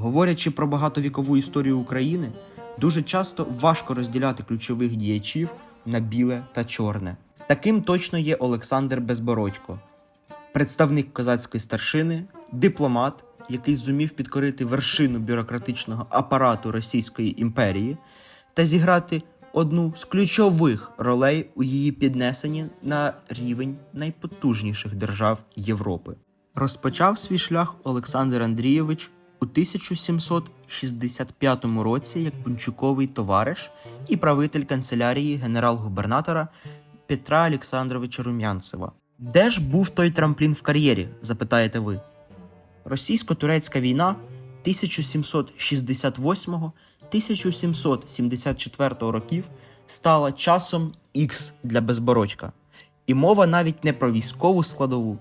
Говорячи про багатовікову історію України, дуже часто важко розділяти ключових діячів на біле та чорне. Таким точно є Олександр Безбородько, представник козацької старшини, дипломат, який зумів підкорити вершину бюрократичного апарату Російської імперії та зіграти одну з ключових ролей у її піднесенні на рівень найпотужніших держав Європи. Розпочав свій шлях Олександр Андрійович у 1765 році як бунчуковий товариш і правитель канцелярії генерал-губернатора Петра Олександровича Румянцева. Де ж був той трамплін в кар'єрі? запитаєте ви. Російсько-турецька війна 1768-1774 років стала часом Х для безбородька. І мова навіть не про військову складову,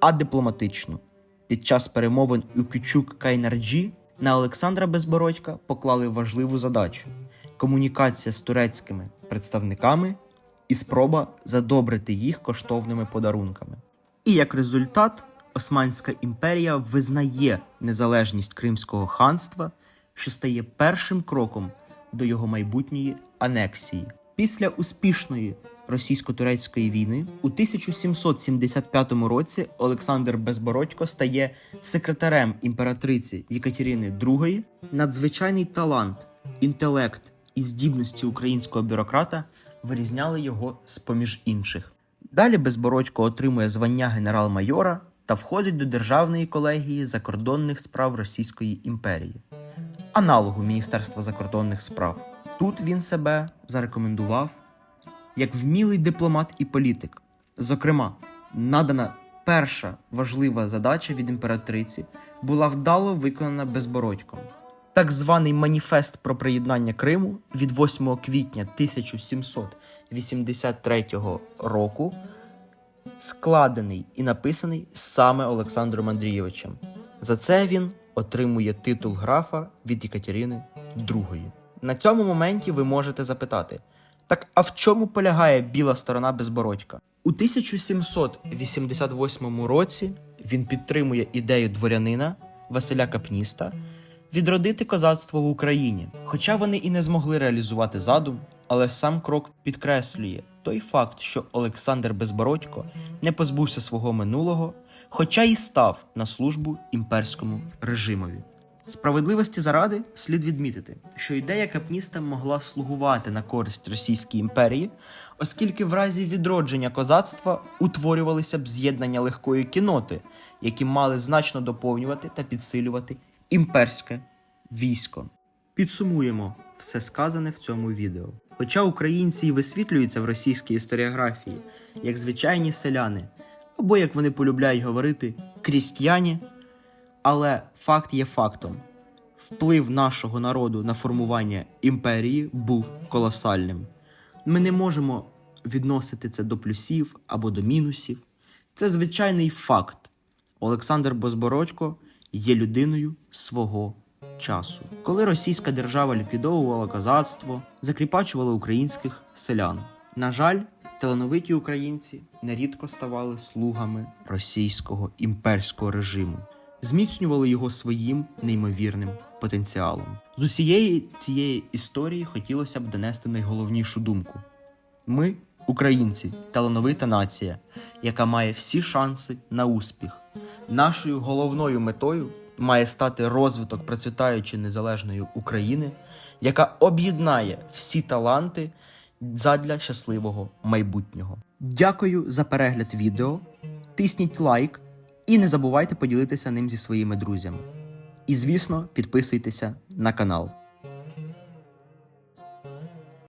а дипломатичну. Під час перемовин у Кючук Кайнарджі на Олександра Безбородька поклали важливу задачу комунікація з турецькими представниками і спроба задобрити їх коштовними подарунками. І як результат, Османська імперія визнає незалежність Кримського ханства, що стає першим кроком до його майбутньої анексії. Після успішної російсько-турецької війни у 1775 році Олександр Безбородько стає секретарем імператриці Єкатерини II. Надзвичайний талант, інтелект і здібності українського бюрократа вирізняли його з поміж інших. Далі Безбородько отримує звання генерал-майора та входить до Державної колегії закордонних справ Російської імперії, аналогу Міністерства закордонних справ. Тут він себе зарекомендував як вмілий дипломат і політик. Зокрема, надана перша важлива задача від імператриці була вдало виконана Безбородьком. Так званий маніфест про приєднання Криму від 8 квітня 1783 року складений і написаний саме Олександром Андрійовичем. За це він отримує титул графа від Екатерини II. На цьому моменті ви можете запитати: так а в чому полягає біла сторона безбородька? У 1788 році він підтримує ідею дворянина Василя Капніста відродити козацтво в Україні. Хоча вони і не змогли реалізувати задум, але сам крок підкреслює той факт, що Олександр Безбородько не позбувся свого минулого, хоча й став на службу імперському режимові. Справедливості заради слід відмітити, що ідея капніста могла слугувати на користь Російській імперії, оскільки в разі відродження козацтва утворювалися б з'єднання легкої кіноти, які мали значно доповнювати та підсилювати імперське військо. Підсумуємо все сказане в цьому відео. Хоча українці й висвітлюються в російській історіографії як звичайні селяни, або як вони полюбляють говорити крістяні, але факт є фактом: вплив нашого народу на формування імперії був колосальним. Ми не можемо відносити це до плюсів або до мінусів. Це звичайний факт. Олександр Безбородько є людиною свого часу. Коли російська держава ліквідовувала козацтво, закріпачувала українських селян. На жаль, талановиті українці нерідко ставали слугами російського імперського режиму, зміцнювали його своїм неймовірним потенціалом. З усієї цієї історії хотілося б донести найголовнішу думку: ми, українці, талановита нація, яка має всі шанси на успіх. Нашою головною метою має стати розвиток процвітаючої незалежної України, яка об'єднає всі таланти задля щасливого майбутнього. Дякую за перегляд відео. Тисніть лайк і не забувайте поділитися ним зі своїми друзями. І, звісно, підписуйтеся на канал.